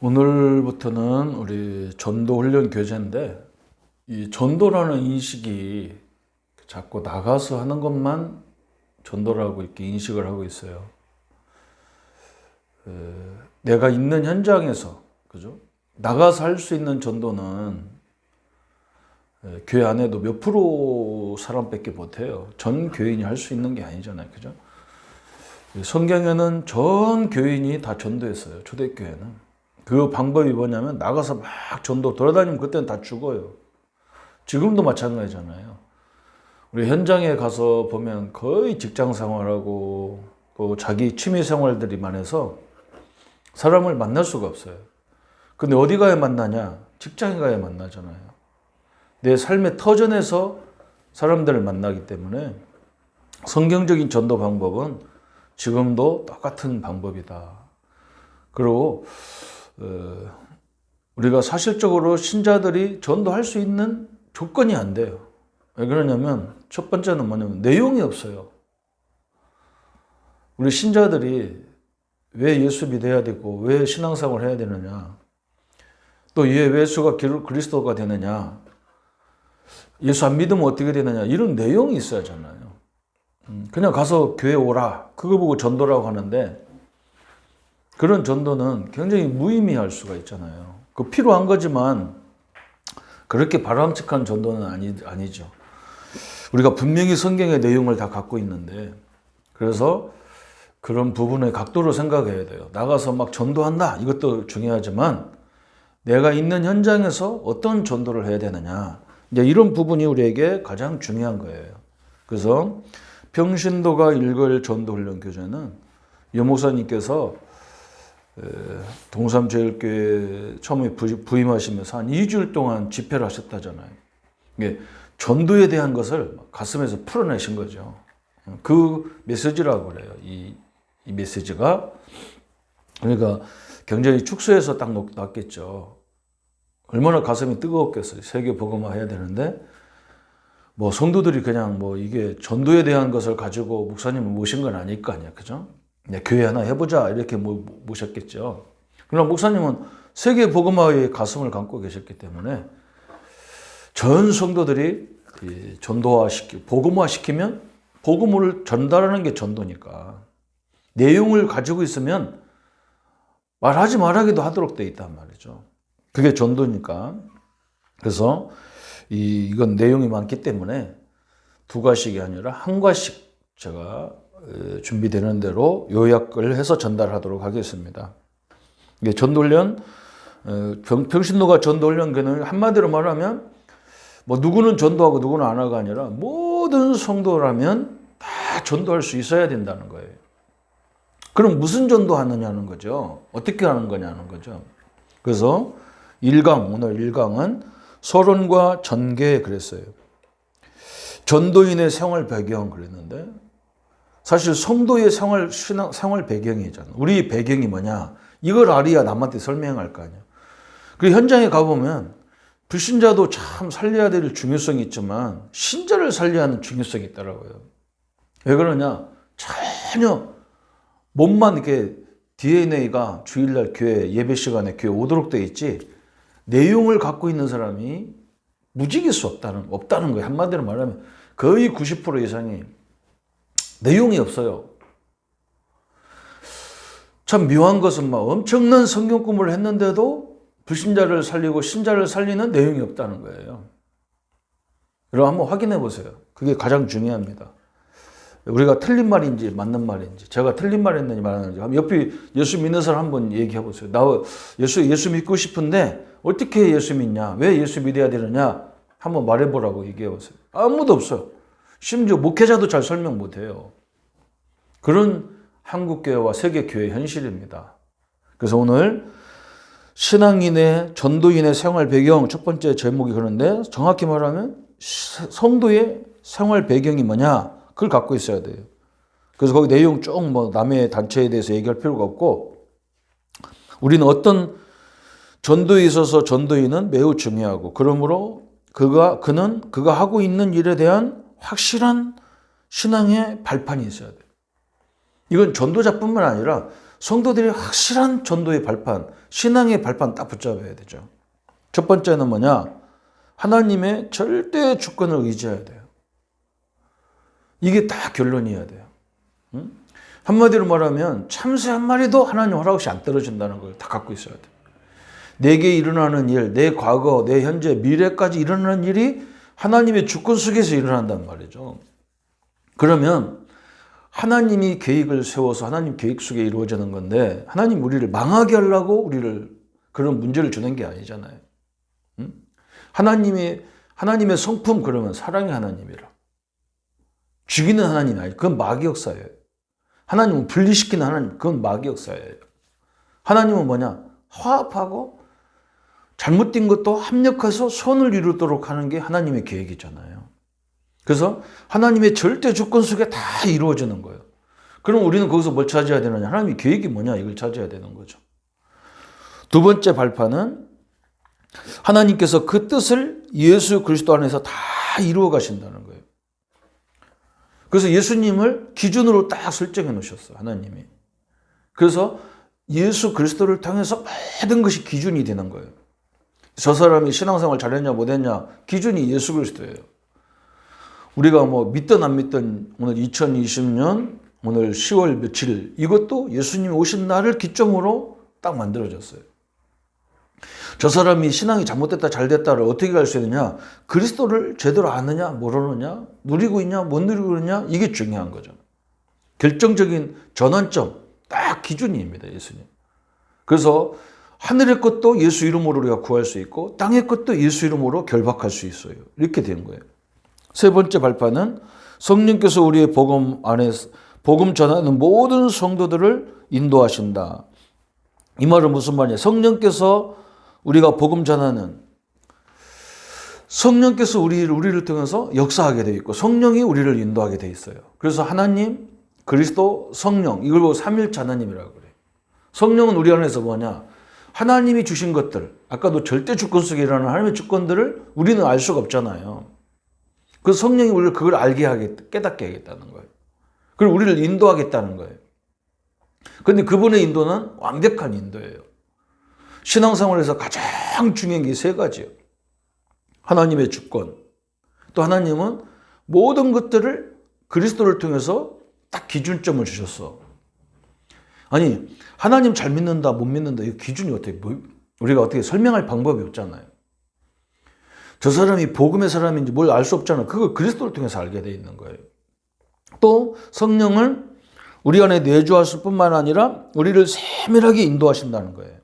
오늘부터는 우리 전도 훈련 교재인데 이 전도라는 인식이 자꾸 나가서 하는 것만 전도라고 이렇게 인식을 하고 있어요. 에, 내가 있는 현장에서 그죠? 나가서 할 수 있는 전도는 에, 교회 안에도 몇 프로 사람밖에 못 해요. 전 교인이 할 수 있는 게 아니잖아요. 그죠? 성경에는 전 교인이 다 전도했어요. 초대교회는. 그 방법이 뭐냐면 나가서 막 전도 돌아다니면 그때는 다 죽어요. 지금도 마찬가지잖아요. 우리 현장에 가서 보면 거의 직장 생활하고 또 자기 취미 생활들이 많아서 사람을 만날 수가 없어요. 근데 어디 가야 만나냐? 직장에 가야 만나잖아요. 내 삶의 터전에서 사람들을 만나기 때문에 성경적인 전도 방법은 지금도 똑같은 방법이다. 그리고 어, 우리가 사실적으로 신자들이 전도할 수 있는 조건이 안 돼요. 왜 그러냐면 첫 번째는 뭐냐면 내용이 없어요. 우리 신자들이 왜 예수 믿어야 되고 왜 신앙생활 해야 되느냐? 또 예, 예수가 그리스도가 되느냐? 예수 안 믿으면 어떻게 되느냐? 이런 내용이 있어야 하잖아요. 음, 그냥 가서 교회 오라. 그거 보고 전도라고 하는데 그런 전도는 굉장히 무의미할 수가 있잖아요. 그 필요한 거지만 그렇게 바람직한 전도는 아니, 아니죠. 우리가 분명히 성경의 내용을 다 갖고 있는데 그래서 그런 부분의 각도로 생각해야 돼요. 나가서 막 전도한다. 이것도 중요하지만 내가 있는 현장에서 어떤 전도를 해야 되느냐. 이제 이런 부분이 우리에게 가장 중요한 거예요. 그래서 평신도가 읽을 전도훈련 교재는 여 목사님께서 동삼제일교회 처음에 부임하시면서 한 2주일 동안 집회를 하셨다잖아요. 이게 전도에 대한 것을 가슴에서 풀어내신 거죠. 그 메시지라고 그래요. 이, 이 메시지가. 그러니까 굉장히 축소해서 딱 놨겠죠. 얼마나 가슴이 뜨거웠겠어요. 세계 복음화 해야 되는데, 뭐 성도들이 그냥 뭐 이게 전도에 대한 것을 가지고 목사님을 모신 건 아닐 거 아니야. 그죠? 교회 하나 해보자 이렇게 모셨겠죠. 그러나 목사님은 세계 복음화의 가슴을 감고 계셨기 때문에 전 성도들이 전도화 시키, 복음화 시키면 복음을 전달하는 게 전도니까 내용을 가지고 있으면 말하지 말하기도 하도록 돼 있단 말이죠. 그게 전도니까. 그래서 이, 이건 내용이 많기 때문에 두 과씩이 아니라 한 과씩 제가 준비되는 대로 요약을 해서 전달하도록 하겠습니다. 이게 전도훈련, 평신도가 전도훈련교는 한마디로 말하면 뭐 누구는 전도하고 누구는 안 하가 아니라 모든 성도라면 다 전도할 수 있어야 된다는 거예요. 그럼 무슨 전도하느냐는 거죠. 어떻게 하는 거냐는 거죠. 그래서 1강, 오늘 1강은 서론과 전개 그랬어요. 전도인의 생활 배경 그랬는데 사실 성도의 생활 신앙, 생활 배경이잖아. 우리 배경이 뭐냐? 이걸 알아야 남한테 설명할 거 아니야. 그 현장에 가보면 불신자도 참 살려야 될 중요성이 있지만 신자를 살려야 하는 중요성이 있더라고요. 왜 그러냐? 전혀 몸만 이렇게 DNA가 주일날 교회 예배 시간에 교회 오도록 돼 있지 내용을 갖고 있는 사람이 무지길 수 없다는 없다는 거예요. 한마디로 말하면 거의 90% 이상이 내용이 없어요. 참 묘한 것은 막 엄청난 성경 공부를 했는데도 불신자를 살리고 신자를 살리는 내용이 없다는 거예요. 여러분 한번 확인해 보세요. 그게 가장 중요합니다. 우리가 틀린 말인지 맞는 말인지 제가 틀린 말 했는지 말하는지 옆에 예수 믿는 사람 한번 얘기해 보세요. 나 예수 예수 믿고 싶은데 어떻게 예수 믿냐? 왜 예수 믿어야 되느냐? 한번 말해 보라고 얘기해 보세요. 아무도 없어요. 심지어 목회자도 잘 설명 못 해요. 그런 한국교회와 세계교회 현실입니다. 그래서 오늘 신앙인의 전도인의 생활 배경 첫 번째 제목이 그런데 정확히 말하면 성도의 생활 배경이 뭐냐 그걸 갖고 있어야 돼요. 그래서 거기 내용 쭉 뭐 남의 단체에 대해서 얘기할 필요가 없고 우리는 어떤 전도에 있어서 전도인은 매우 중요하고 그러므로 그가 그는 그가 하고 있는 일에 대한 확실한 신앙의 발판이 있어야 돼요. 이건 전도자뿐만 아니라 성도들이 확실한 전도의 발판, 신앙의 발판 딱 붙잡아야 되죠. 첫 번째는 뭐냐? 하나님의 절대 주권을 의지해야 돼요. 이게 다 결론이어야 돼요. 응? 한마디로 말하면 참새 한 마리도 하나님 허락 없이 안 떨어진다는 걸 다 갖고 있어야 돼요. 내게 일어나는 일, 내 과거, 내 현재, 미래까지 일어나는 일이 하나님의 주권 속에서 일어난단 말이죠. 그러면 하나님이 계획을 세워서 하나님 계획 속에 이루어지는 건데 하나님 우리를 망하게 하려고 우리를 그런 문제를 주는 게 아니잖아요. 응? 하나님의 하나님의 성품 그러면 사랑의 하나님이라. 죽이는 하나님이 아니 그건 마귀 역사예요. 하나님은 분리시키는 하나님 그건 마귀 역사예요. 하나님은 뭐냐? 화합하고 잘못된 것도 합력해서 손을 이루도록 하는 게 하나님의 계획이잖아요. 그래서 하나님의 절대 주권 속에 다 이루어지는 거예요. 그럼 우리는 거기서 뭘 찾아야 되느냐? 하나님의 계획이 뭐냐? 이걸 찾아야 되는 거죠. 두 번째 발판은 하나님께서 그 뜻을 예수 그리스도 안에서 다 이루어 가신다는 거예요. 그래서 예수님을 기준으로 딱 설정해 놓으셨어, 하나님이. 그래서 예수 그리스도를 통해서 모든 것이 기준이 되는 거예요. 저 사람이 신앙생활 잘했냐 못했냐 기준이 예수 그리스도예요. 우리가 뭐 믿든 안 믿든 오늘 2020년 오늘 10월 며칠 이것도 예수님이 오신 날을 기점으로 딱 만들어졌어요. 저 사람이 신앙이 잘못됐다 잘됐다를 어떻게 알 수 있느냐? 그리스도를 제대로 아느냐 모르느냐 누리고 있냐 못 누리고 있냐 이게 중요한 거죠. 결정적인 전환점 딱 기준입니다 예수님. 그래서 하늘의 것도 예수 이름으로 우리가 구할 수 있고 땅의 것도 예수 이름으로 결박할 수 있어요. 이렇게 된 거예요. 세 번째 발판은 성령께서 우리의 복음 안에 복음 전하는 모든 성도들을 인도하신다. 이 말은 무슨 말이냐? 성령께서 우리가 복음 전하는 성령께서 우리, 우리를 통해서 역사하게 되어 있고 성령이 우리를 인도하게 되어 있어요. 그래서 하나님, 그리스도, 성령 이걸 보고 삼일체 하나님이라고 그래요. 성령은 우리 안에서 뭐냐? 하나님이 주신 것들, 아까도 절대 주권 속에 일어나는 하나님의 주권들을 우리는 알 수가 없잖아요. 그 성령이 우리를 그걸 알게 하겠, 깨닫게 하겠다는 거예요. 그리고 우리를 인도하겠다는 거예요. 근데 그분의 인도는 완벽한 인도예요. 신앙생활에서 가장 중요한 게 세 가지예요. 하나님의 주권. 또 하나님은 모든 것들을 그리스도를 통해서 딱 기준점을 주셨어. 아니, 하나님 잘 믿는다, 못 믿는다, 이 기준이 어떻게, 뭐, 우리가 어떻게 설명할 방법이 없잖아요. 저 사람이 복음의 사람인지 뭘 알 수 없잖아. 그걸 그리스도를 통해서 알게 돼 있는 거예요. 또 성령을 우리 안에 내주하실 뿐만 아니라 우리를 세밀하게 인도하신다는 거예요.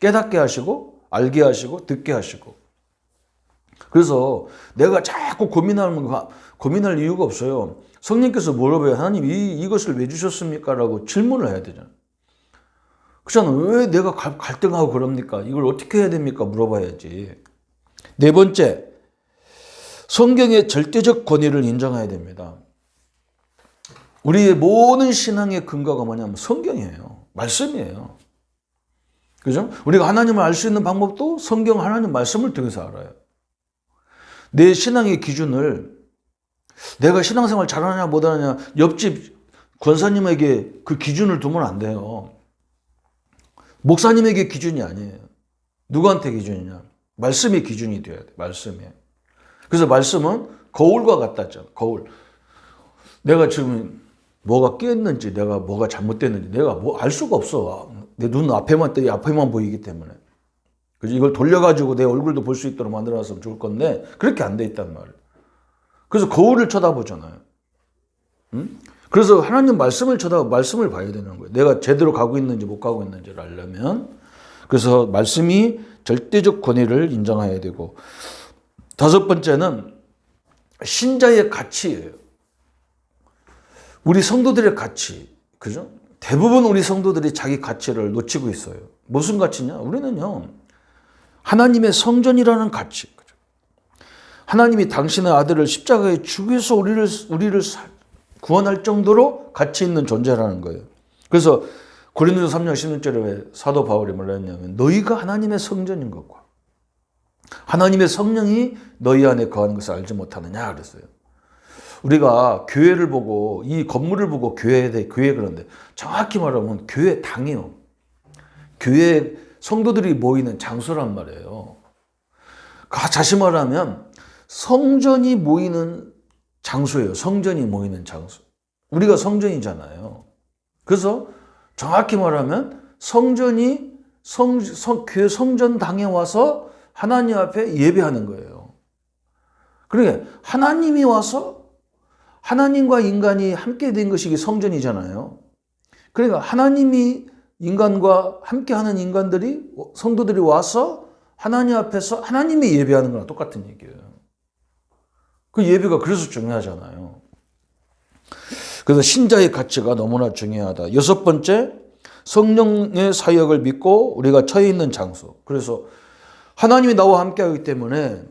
깨닫게 하시고 알게 하시고 듣게 하시고. 그래서 내가 자꾸 고민하는 거 고민할 이유가 없어요. 성령께서 물어봐요. 하나님 이, 이것을 왜 주셨습니까? 라고 질문을 해야 되잖아요. 그렇잖아요. 왜 내가 갈등하고 그럽니까? 이걸 어떻게 해야 됩니까? 물어봐야지. 네 번째, 성경의 절대적 권위를 인정해야 됩니다. 우리의 모든 신앙의 근거가 뭐냐면 성경이에요. 말씀이에요. 그죠? 우리가 하나님을 알 수 있는 방법도 성경 하나님 말씀을 통해서 알아요. 내 신앙의 기준을 내가 신앙생활 잘하냐 못하냐 옆집 권사님에게 그 기준을 두면 안 돼요. 목사님에게 기준이 아니에요. 누구한테 기준이냐? 말씀의 기준이 되어야 돼. 말씀이. 그래서 말씀은 거울과 같다죠. 거울. 내가 지금 뭐가 깨었는지 내가 뭐가 잘못됐는지 내가 뭐 알 수가 없어. 내 눈 앞에만 때 앞에만 보이기 때문에. 그래서 이걸 돌려가지고 내 얼굴도 볼 수 있도록 만들어놨으면 좋을 건데 그렇게 안 돼 있단 말이에요. 그래서 거울을 쳐다보잖아요. 응? 그래서 하나님 말씀을 쳐다 말씀을 봐야 되는 거예요. 내가 제대로 가고 있는지 못 가고 있는지를 알려면 그래서 말씀이 절대적 권위를 인정해야 되고 다섯 번째는 신자의 가치예요. 우리 성도들의 가치, 그죠? 대부분 우리 성도들이 자기 가치를 놓치고 있어요. 무슨 가치냐? 우리는요, 하나님의 성전이라는 가치. 하나님이 당신의 아들을 십자가에 죽여서 우리를, 우리를 구원할 정도로 가치 있는 존재라는 거예요. 그래서 고린도서 3장 16절에 사도 바울이 뭐라 했냐면 너희가 하나님의 성전인 것과 하나님의 성령이 너희 안에 거하는 것을 알지 못하느냐 그랬어요. 우리가 교회를 보고 이 건물을 보고 교회에 대해 교회 그런데 정확히 말하면 교회 당이요. 교회 성도들이 모이는 장소란 말이에요. 가- 다시 말하면 성전이 모이는 장소예요. 성전이 모이는 장소. 우리가 성전이잖아요. 그래서 정확히 말하면 성전이 성, 성, 교회 성전당에 와서 하나님 앞에 예배하는 거예요. 그러니까 하나님이 와서 하나님과 인간이 함께 된 것이 성전이잖아요. 그러니까 하나님이 인간과 함께 하는 인간들이, 성도들이 와서 하나님 앞에서 하나님이 예배하는 거랑 똑같은 얘기예요. 그 예배가 그래서 중요하잖아요. 그래서 신자의 가치가 너무나 중요하다. 여섯 번째, 성령의 사역을 믿고 우리가 처해 있는 장소. 그래서 하나님이 나와 함께 하기 때문에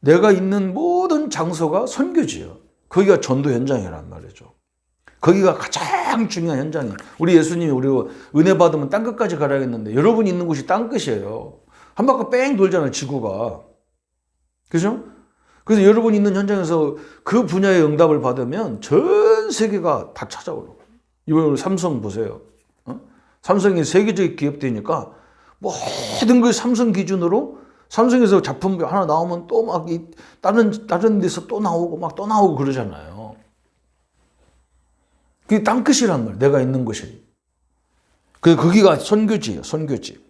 내가 있는 모든 장소가 선교지요. 거기가 전도 현장이란 말이죠. 거기가 가장 중요한 현장이에요. 우리 예수님이 우리 은혜 받으면 땅 끝까지 가라겠는데 여러분 있는 곳이 땅 끝이에요. 한 바퀴 뺑 돌잖아요, 지구가. 그죠? 그래서 여러분 있는 현장에서 그 분야의 응답을 받으면 전 세계가 다 찾아오고. 이번 삼성 보세요. 어? 삼성이 세계적인 기업되니까 모든 그 삼성 기준으로 삼성에서 작품 하나 나오면 또 막 다른 다른 데서 또 나오고 막 또 나오고 그러잖아요. 그게 땅끝이란 말이에요. 내가 있는 곳이. 그 거기가 선교지예요. 선교지.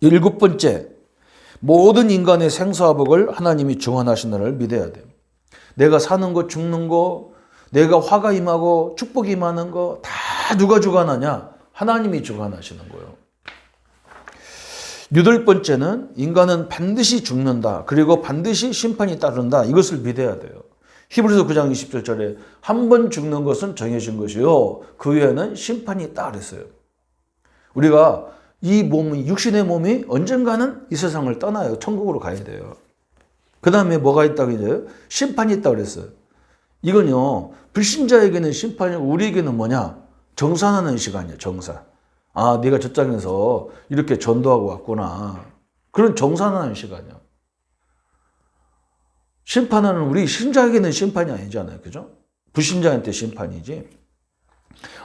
일곱 번째, 모든 인간의 생사복을 하나님이 정한하신다를 믿어야 돼요. 내가 사는 거, 죽는 거, 내가 화가 임하고 축복이 임하는 거 다 누가 주관하냐? 하나님이 주관하시는 거예요. 여덟 번째는 인간은 반드시 죽는다. 그리고 반드시 심판이 따른다. 이것을 믿어야 돼요. 히브리서 9장 27절에 한 번 죽는 것은 정해진 것이요. 그 후에는 심판이 그랬어요. 우리가 이 몸이 육신의 몸이 언젠가는 이 세상을 떠나요. 천국으로 가야 돼요. 그 다음에 뭐가 있다고 이제 심판이 있다 그랬어요. 이건요 불신자에게는 심판이고 우리에게는 뭐냐 정산하는 시간이에요. 정산. 아 네가 저 땅에서 이렇게 전도하고 왔구나. 그런 정산하는 시간이야. 심판하는 우리 신자에게는 심판이 아니잖아요. 그죠? 불신자한테 심판이지.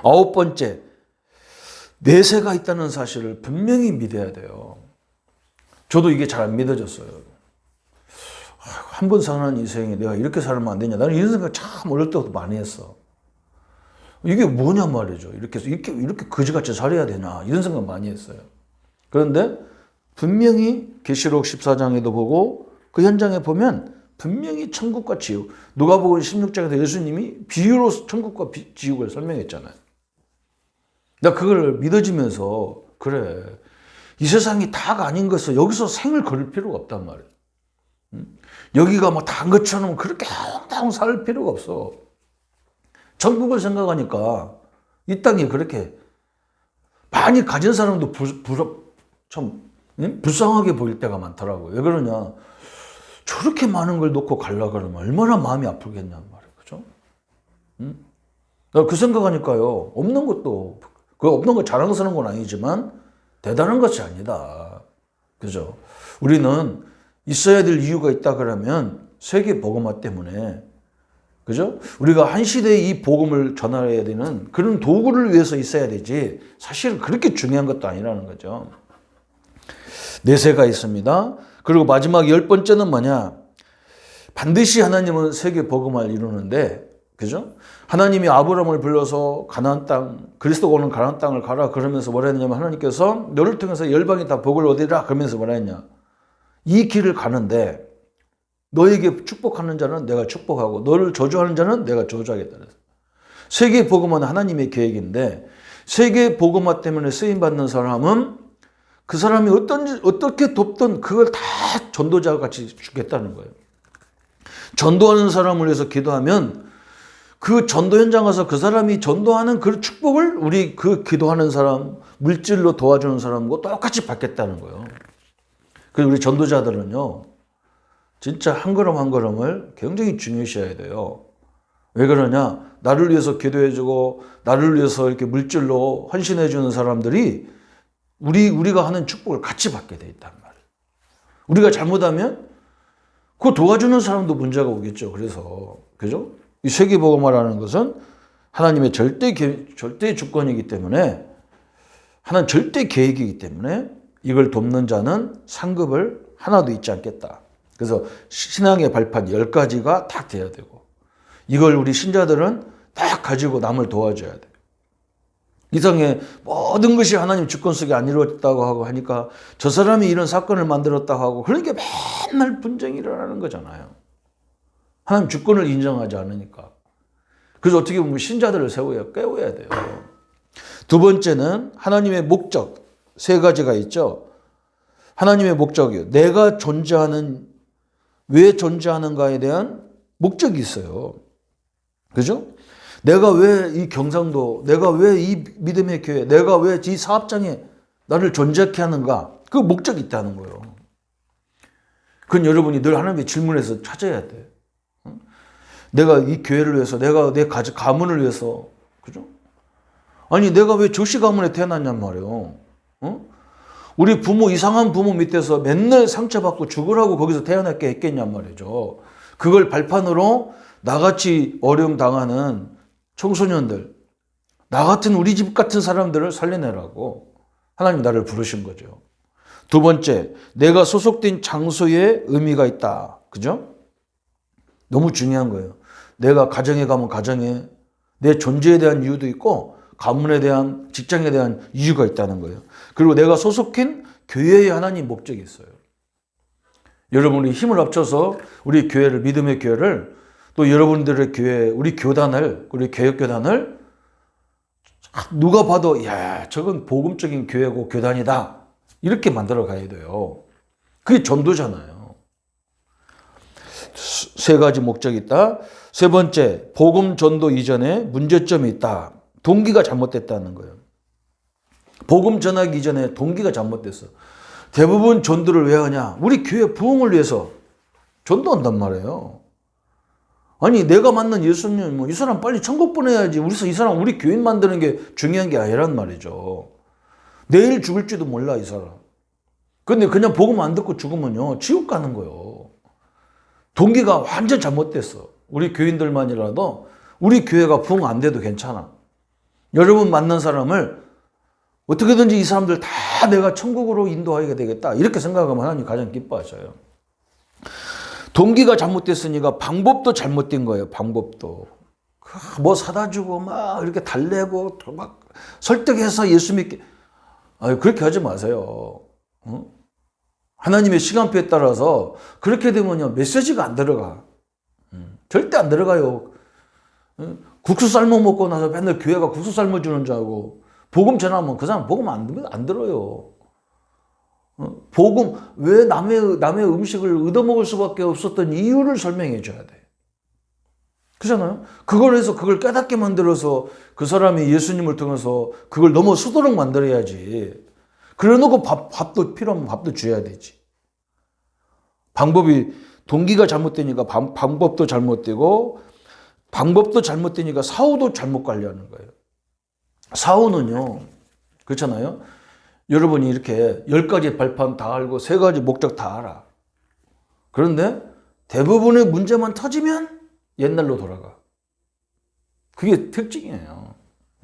아홉 번째, 내세가 있다는 사실을 분명히 믿어야 돼요. 저도 이게 잘 안 믿어졌어요. 한 번 사는 인생에 내가 이렇게 살면 안 되냐. 나는 이런 생각 참 어릴 때부터 많이 했어. 이게 뭐냐 말이죠. 이렇게, 이렇게, 이렇게 거지같이 살아야 되나. 이런 생각 많이 했어요. 그런데 분명히 계시록 14장에도 보고 그 현장에 보면 분명히 천국과 지옥. 누가복음 16장에서 예수님이 비유로 천국과 비- 지옥을 설명했잖아요. 나 그걸 믿어지면서 그래 이 세상이 다가 아닌 것을 여기서 생을 걸을 필요가 없단 말이에요. 응? 여기가 뭐 다인 것처럼 그렇게 항상 살 필요가 없어. 천국을 생각하니까 이 땅이 그렇게 많이 가진 사람도 불, 불, 참 응? 불쌍하게 보일 때가 많더라고요. 왜 그러냐? 저렇게 많은 걸 놓고 갈라 그러면 얼마나 마음이 아프겠냔 말이에요. 그죠? 응? 나그 생각하니까요. 없는 것도 그 없는 거 자랑스러운 건 아니지만 대단한 것이 아니다. 그죠? 우리는 있어야 될 이유가 있다 그러면 세계 복음화 때문에 그죠? 우리가 한 시대에 이 복음을 전하야 되는 그런 도구를 위해서 있어야 되지 사실 그렇게 중요한 것도 아니라는 거죠. 내세가 있습니다. 그리고 마지막 열 번째는 뭐냐? 반드시 하나님은 세계 복음화를 이루는데 그죠? 하나님이 아브라함을 불러서 가나안 땅, 그리스도가 오는 가나안 땅을 가라 그러면서 뭐라 했냐면 하나님께서 너를 통해서 열방이 다 복을 얻으라 그러면서 뭐라 했냐? 이 길을 가는데 너에게 축복하는 자는 내가 축복하고 너를 저주하는 자는 내가 저주하겠다 그랬어. 세계 복음화는 하나님의 계획인데 세계 복음화 때문에 쓰임 받는 사람은 그 사람이 어떤 어떻게 돕던 그걸 다 전도자와 같이 죽겠다는 거예요. 전도하는 사람을 위해서 기도하면 그 전도 현장 가서 그 사람이 전도하는 그 축복을 우리 그 기도하는 사람, 물질로 도와주는 사람과 똑같이 받겠다는 거예요. 그리고 우리 전도자들은요, 진짜 한 걸음 한 걸음을 굉장히 중요시해야 돼요. 왜 그러냐? 나를 위해서 기도해주고, 나를 위해서 이렇게 물질로 헌신해주는 사람들이 우리, 우리가 하는 축복을 같이 받게 돼 있단 말이에요. 우리가 잘못하면 그 도와주는 사람도 문제가 오겠죠. 그래서 그죠? 이 세계복음화라는 것은 하나님의 절대 계- 절대 주권이기 때문에 하나님 절대 계획이기 때문에 이걸 돕는 자는 상급을 하나도 잊지 않겠다. 그래서 신앙의 발판 10가지가 딱 돼야 되고 이걸 우리 신자들은 딱 가지고 남을 도와줘야 돼. 이상의 모든 것이 하나님 주권 속에 안 이루어졌다고 하고 하니까 저 사람이 이런 사건을 만들었다고 하고 그러니까 맨날 분쟁이 일어나는 거잖아요. 하나님 주권을 인정하지 않으니까. 그래서 어떻게 보면 신자들을 세워야 깨워야 돼요. 두 번째는 하나님의 목적 세 가지가 있죠. 하나님의 목적이요. 내가 존재하는 왜 존재하는가에 대한 목적이 있어요. 그죠? 내가 왜 이 경상도, 내가 왜 이 믿음의 교회, 내가 왜 이 사업장에 나를 존재케 하는가? 그 목적이 있다는 거예요. 그건 여러분이 늘 하나님의 질문에서 찾아야 돼. 응? 내가 이 교회를 위해서, 내가 내 가족, 가문을 위해서, 그죠? 아니, 내가 왜 조씨 가문에 태어났냔 말이에요. 응? 우리 부모, 이상한 부모 밑에서 맨날 상처받고 죽으라고 거기서 태어났게 했겠냔 말이죠. 그걸 발판으로 나같이 어려움 당하는 청소년들, 나 같은 우리 집 같은 사람들을 살려내라고 하나님 나를 부르신 거죠. 두 번째, 내가 소속된 장소에 의미가 있다. 그죠? 너무 중요한 거예요. 내가 가정에 가면 가정에 내 존재에 대한 이유도 있고 가문에 대한 직장에 대한 이유가 있다는 거예요. 그리고 내가 소속한 교회에 하나님 목적이 있어요. 여러분이 힘을 합쳐서 우리 교회를 믿음의 교회를 또 여러분들의 교회, 우리 교단을, 우리 교육교단을 누가 봐도 야 저건 복음적인 교회고 교단이다 이렇게 만들어 가야 돼요. 그게 전도잖아요. 세 가지 목적이 있다. 세 번째 복음 전도 이전에 문제점이 있다. 동기가 잘못됐다는 거예요. 복음 전하기 이전에 동기가 잘못됐어. 대부분 전도를 왜 하냐? 우리 교회 부흥을 위해서 전도한단 말이에요. 아니 내가 만난 예수님 뭐 이 사람 빨리 천국 보내야지. 우리 이 사람 우리 교인 만드는 게 중요한 게 아니란 말이죠. 내일 죽을지도 몰라 이 사람. 근데 그냥 복음 안 듣고 죽으면요 지옥 가는 거예요. 동기가 완전 잘못됐어. 우리 교인들만이라도 우리 교회가 부흥 안 돼도 괜찮아. 여러분 만난 사람을 어떻게든지 이 사람들 다 내가 천국으로 인도하게 되겠다. 이렇게 생각하면 하나님 가장 기뻐하셔요. 동기가 잘못됐으니까 방법도 잘못된 거예요. 방법도. 그뭐 사다 주고 막 이렇게 달래고 또막 설득해서 예수 믿게. 아 그렇게 하지 마세요. 어? 하나님의 시간표에 따라서 그렇게 되면요 메시지가 안 들어가. 음, 절대 안 들어가요. 어? 국수 삶아 먹고 나서 맨날 교회가 국수 삶아 주는 줄 알고 복음 전하면 그 사람 복음 안, 안 들어요. 어? 복음 왜 남의 남의 음식을 얻어먹을 수밖에 없었던 이유를 설명해 줘야 돼. 그잖아요. 그걸 해서 그걸 깨닫게 만들어서 그 사람이 예수님을 통해서 그걸 수도록 만들어야지. 그래놓고 밥 밥도 필요하면 밥도 줘야 되지. 방법이 동기가 잘못되니까 방, 방법도 잘못되고 방법도 잘못되니까 사후도 잘못 관리하는 거예요. 사후는요 그렇잖아요. 여러분이 이렇게 열 가지 발판 다 알고 세 가지 목적 다 알아. 그런데 대부분의 문제만 터지면 옛날로 돌아가. 그게 특징이에요.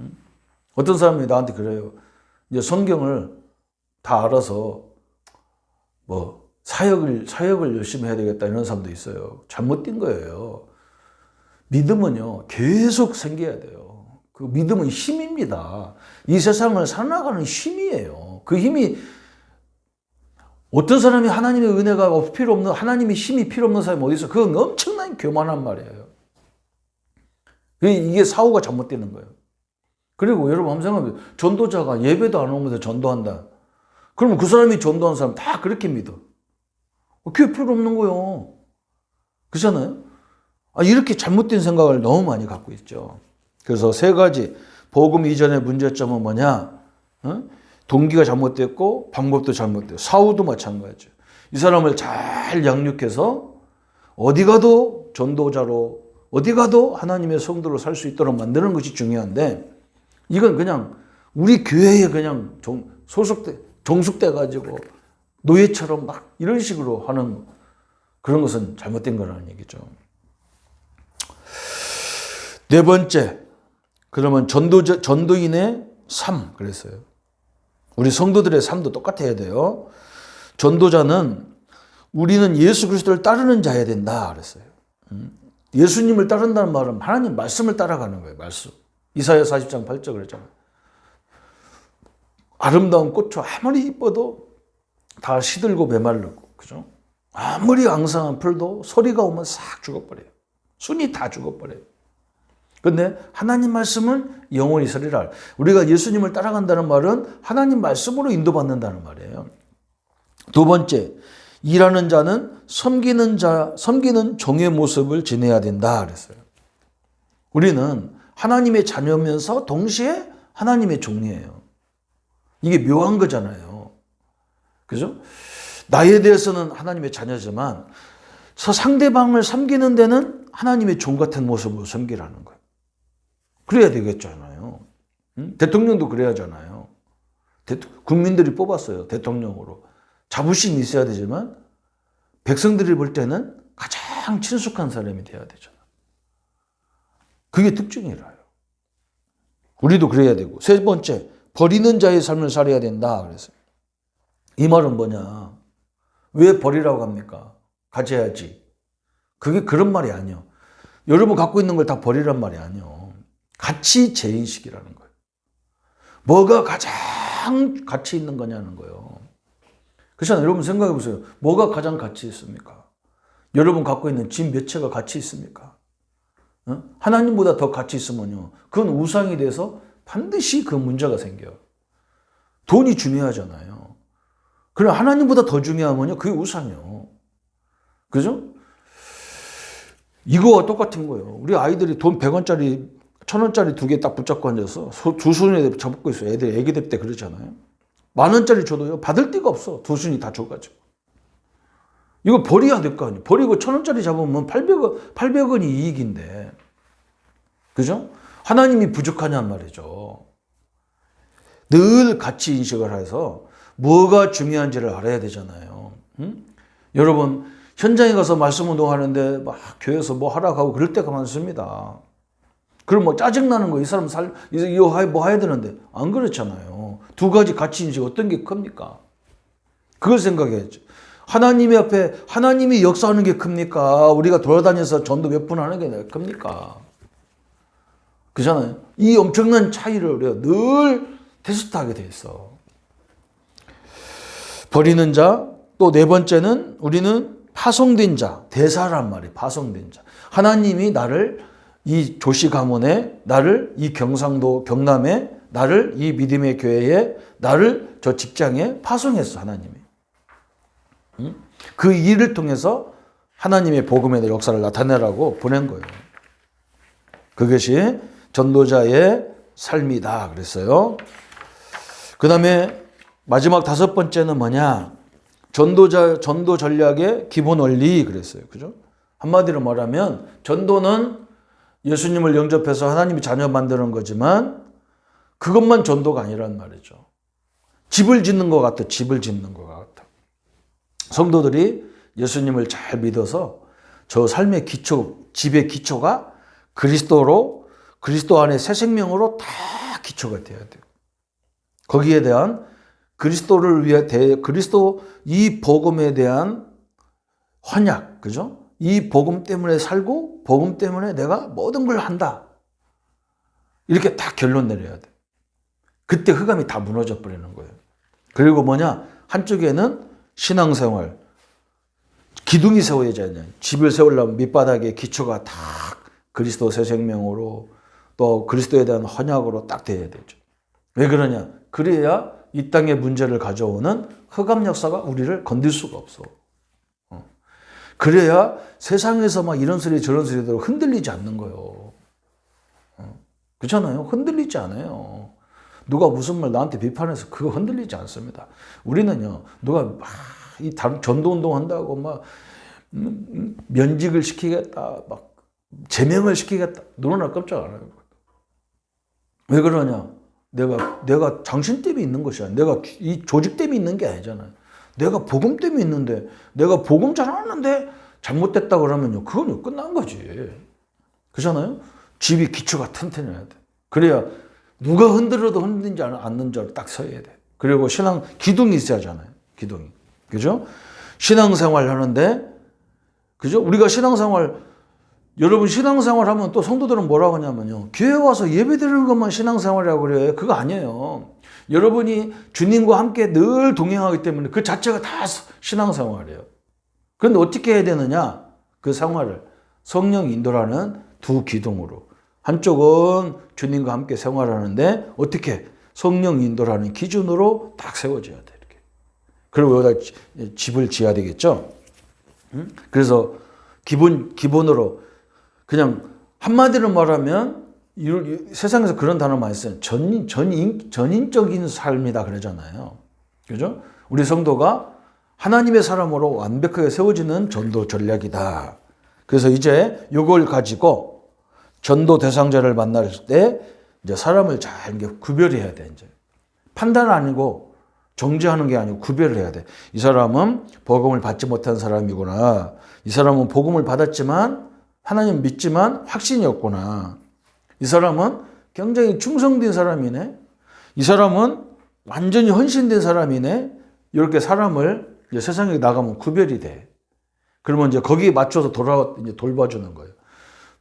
응? 어떤 사람이 나한테 그래요. 이제 성경을 다 알아서 뭐 사역을 사역을 열심히 해야 되겠다 이런 사람도 있어요. 잘못된 거예요. 믿음은요 계속 생겨야 돼요. 그 믿음은 힘입니다. 이 세상을 살아나가는 힘이에요. 그 힘이 어떤 사람이 하나님의 은혜가 필요 없는 하나님의 힘이 필요 없는 사람이 어디 있어? 그건 엄청난 교만한 말이에요. 이게 사후가 잘못되는 거예요. 그리고 여러분 생각해보세요. 전도자가 예배도 안 오면서 전도한다. 그러면 그 사람이 전도한 사람 다 그렇게 믿어. 교회 필요 없는 거요. 그렇잖아요? 아, 이렇게 잘못된 생각을 너무 많이 갖고 있죠. 그래서 세 가지 복음 이전의 문제점은 뭐냐? 어? 동기가 잘못됐고 방법도 잘못됐고 사후도 마찬가지죠. 이 사람을 잘 양육해서 어디 가도 전도자로 어디 가도 하나님의 성도로 살 수 있도록 만드는 것이 중요한데 이건 그냥 우리 교회에 그냥 종, 소속돼 종속돼 가지고 노예처럼 막 이런 식으로 하는 그런 것은 잘못된 거라는 얘기죠. 네 번째, 그러면 전도 전도인의 삶 그랬어요. 우리 성도들의 삶도 똑같아야 돼요. 전도자는 우리는 예수 그리스도를 따르는 자야 된다 그랬어요. 음. 예수님을 따른다는 말은 하나님 말씀을 따라가는 거예요. 말씀. 이사야 40장 8절 그랬잖아요. 아름다운 꽃초 아무리 이뻐도 다 시들고 메말르고 그죠? 아무리 앙상한 풀도 소리가 오면 싹 죽어버려요. 순이 다 죽어버려요. 근데 하나님 말씀은 영원히 서리라. 우리가 예수님을 따라간다는 말은 하나님 말씀으로 인도받는다는 말이에요. 두 번째, 일하는 자는 섬기는 자, 섬기는 종의 모습을 지내야 된다 그랬어요. 우리는 하나님의 자녀면서 동시에 하나님의 종이에요. 이게 묘한 거잖아요. 그죠? 나에 대해서는 하나님의 자녀지만 상대방을 섬기는 데는 하나님의 종 같은 모습으로 섬기라는 거예요. 그래야 되겠잖아요. 응? 대통령도 그래야 하잖아요. 국민들이 뽑았어요. 대통령으로. 자부심이 있어야 되지만 백성들이 볼 때는 가장 친숙한 사람이 돼야 되잖아. 그게 특징이라요. 우리도 그래야 되고. 세 번째, 버리는 자의 삶을 살아야 된다. 그랬어요. 이 말은 뭐냐? 왜 버리라고 합니까? 가져야지. 그게 그런 말이 아니요. 여러분 갖고 있는 걸 다 버리란 말이 아니요. 가치 재인식이라는 거예요. 뭐가 가장 가치 있는 거냐는 거예요. 그렇잖아요. 여러분 생각해 보세요. 뭐가 가장 가치 있습니까? 여러분 갖고 있는 집 몇 채가 가치 있습니까? 어? 하나님보다 더 가치 있으면요. 그건 우상이 돼서 반드시 그 문제가 생겨요. 돈이 중요하잖아요. 그럼 하나님보다 더 중요하면요. 그게 우상이요. 그죠? 이거와 똑같은 거예요. 우리 아이들이 돈 100원짜리, 1000원짜리 두 개 딱 붙잡고 앉아서 두 손에 잡고 있어요. 애들 애기들 때 그러잖아요. 만 원짜리 줘도요. 받을 데가 없어. 두 손이 다 줘가지고. 이거 버려야 될 거 아니에요. 버리고 천 원짜리 잡으면 800원, 800원이 이익인데. 그죠? 하나님이 부족하냔 말이죠. 늘 가치 인식을 해서 뭐가 중요한지를 알아야 되잖아요. 응? 여러분, 현장에 가서 말씀 운동하는데 막 교회에서 뭐 하라고 하고 그럴 때가 많습니다. 그럼 뭐 짜증나는 거, 이 사람 살, 이거 뭐 해야 되는데. 안 그렇잖아요. 두 가지 가치 인식 어떤 게 큽니까? 그걸 생각해야죠. 하나님의 앞에 하나님이 역사하는 게 큽니까? 우리가 돌아다녀서 전도 몇 분 하는 게 큽니까? 그잖아요. 이 엄청난 차이를 우리가 늘 테스트하게 돼 있어. 버리는 자, 또 네 번째는 우리는 파송된 자, 대사란 말이에요. 파송된 자. 하나님이 나를 이 조시 가문에, 나를 이 경상도 경남에, 나를 이 믿음의 교회에, 나를 저 직장에 파송했어, 하나님이. 그 일을 통해서 하나님의 복음의 역사를 나타내라고 보낸 거예요. 그것이 전도자의 삶이다 그랬어요. 그 다음에 마지막 다섯 번째는 뭐냐? 전도자, 전도 전략의 기본 원리 그랬어요. 그죠? 한마디로 말하면 전도는 예수님을 영접해서 하나님이 자녀 만드는 거지만 그것만 전도가 아니란 말이죠. 집을 짓는 것 같아. 집을 짓는 것 같아. 성도들이 예수님을 잘 믿어서 저 삶의 기초, 집의 기초가 그리스도로 그리스도 안에 새 생명으로 다 기초가 돼야 돼요. 거기에 대한 그리스도를 위해 대 그리스도 이 복음에 대한 환약, 그죠? 이 복음 때문에 살고 복음 때문에 내가 모든 걸 한다. 이렇게 딱 결론 내려야 돼. 그때 흑암이 다 무너져 버리는 거예요. 그리고 뭐냐? 한쪽에는 신앙생활, 기둥이 세워야 되냐. 집을 세우려면 밑바닥에 기초가 다 그리스도 새 생명으로 또 그리스도에 대한 헌약으로 딱 돼야 되죠. 왜 그러냐? 그래야 이 땅의 문제를 가져오는 흑암 역사가 우리를 건들 수가 없어. 어. 그래야 세상에서 막 이런 소리 저런 소리대로 흔들리지 않는 거예요. 어. 그렇잖아요. 흔들리지 않아요. 누가 무슨 말 나한테 비판해서 그거 흔들리지 않습니다. 우리는요, 누가 막, 이 전도운동 한다고 막, 음, 음, 면직을 시키겠다, 막, 제명을 시키겠다. 누구나 깜짝 안 해요. 왜 그러냐? 내가, 내가 당신 때문에 있는 것이 아니야. 내가 이 조직 때문에 있는 게 아니잖아요. 내가 복음 때문에 있는데, 내가 복음 잘하는데, 잘못됐다 그러면요. 그건요. 끝난 거지. 그렇잖아요? 집이 기초가 튼튼해야 돼. 그래야 누가 흔들어도 흔들지 않- 않는 줄딱 서야 돼. 그리고 신앙 기둥이 있어야 하잖아요. 기둥이. 그죠? 신앙생활 하는데 그죠? 우리가 신앙생활 여러분 신앙생활 하면 또 성도들은 뭐라고 하냐면요. 교회 와서 예배 드리는 것만 신앙생활이라고 그래. 그거 아니에요. 여러분이 주님과 함께 늘 동행하기 때문에 그 자체가 다 신앙생활이에요. 그런데 어떻게 해야 되느냐? 그 생활을 성령 인도라는 두 기둥으로. 한쪽은 주님과 함께 생활하는데 어떻게 성령 인도라는 기준으로 딱 세워져야 돼. 이렇게. 그리고 여기다 지- 집을 지어야 되겠죠? 응? 그래서 기본, 기본으로 그냥 한마디로 말하면 세상에서 그런 단어 많이 써요. 전인, 전인, 전인적인 삶이다 그러잖아요. 그죠? 우리 성도가 하나님의 사람으로 완벽하게 세워지는 전도 전략이다. 그래서 이제 이걸 가지고 전도 대상자를 만날 때 이제 사람을 잘 구별해야 돼, 이제. 판단 아니고 정죄하는 게 아니고 구별을 해야 돼. 이 사람은 복음을 받지 못한 사람이구나. 이 사람은 복음을 받았지만 하나님 믿지만 확신이 없구나. 이 사람은 굉장히 충성된 사람이네. 이 사람은 완전히 헌신된 사람이네. 이렇게 사람을 세상에 나가면 구별이 돼. 그러면 이제 거기에 맞춰서 돌아 이제 돌봐주는 거예요.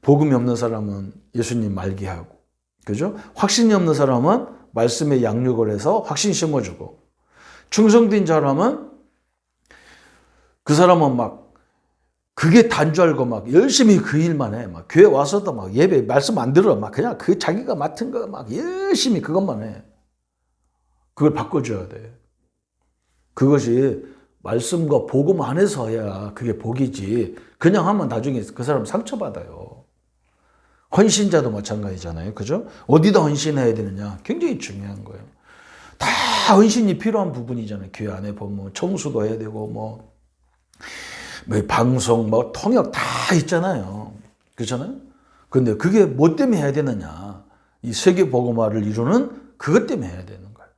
복음이 없는 사람은 예수님 말게 하고, 그죠? 확신이 없는 사람은 말씀에 양육을 해서 확신 심어주고, 충성된 사람은 그 사람은 막 그게 단 줄 알고 막 열심히 그 일만 해. 막 교회 와서도 막 예배 말씀 안 들어. 막 그냥 그 자기가 맡은 거 막 열심히 그것만 해. 그걸 바꿔줘야 돼. 그것이 말씀과 복음 안에서 해야 그게 복이지. 그냥 하면 나중에 그 사람 상처받아요. 헌신자도 마찬가지잖아요. 그죠? 어디다 헌신해야 되느냐. 굉장히 중요한 거예요. 다 헌신이 필요한 부분이잖아요. 교회 안에 보면 청소도 해야 되고 뭐, 뭐 방송 뭐 통역 다 있잖아요. 그렇잖아요. 근데 그게 뭐 때문에 해야 되느냐? 이 세계 복음화를 이루는 그것 때문에 해야 되는 거예요.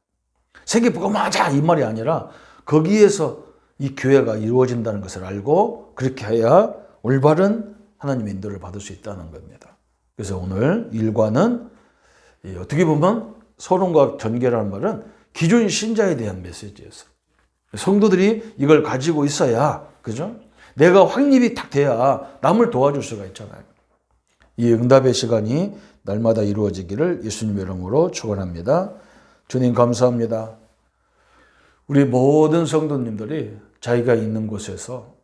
세계 복음화자 이 말이 아니라 거기에서 이 교회가 이루어진다는 것을 알고 그렇게 해야 올바른 하나님의 인도를 받을 수 있다는 겁니다. 그래서 오늘 일과는 이 어떻게 보면 서론과 전개라는 말은 기존 신자에 대한 메시지였어요. 성도들이 이걸 가지고 있어야, 그죠? 내가 확립이 딱 돼야 남을 도와줄 수가 있잖아요. 이 응답의 시간이 날마다 이루어지기를 예수님의 이름으로 축원합니다. 주님 감사합니다. 우리 모든 성도님들이 자기가 있는 곳에서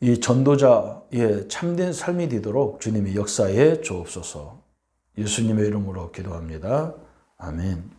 이 전도자의 참된 삶이 되도록 주님의 역사에 주옵소서. 예수님의 이름으로 기도합니다. 아멘.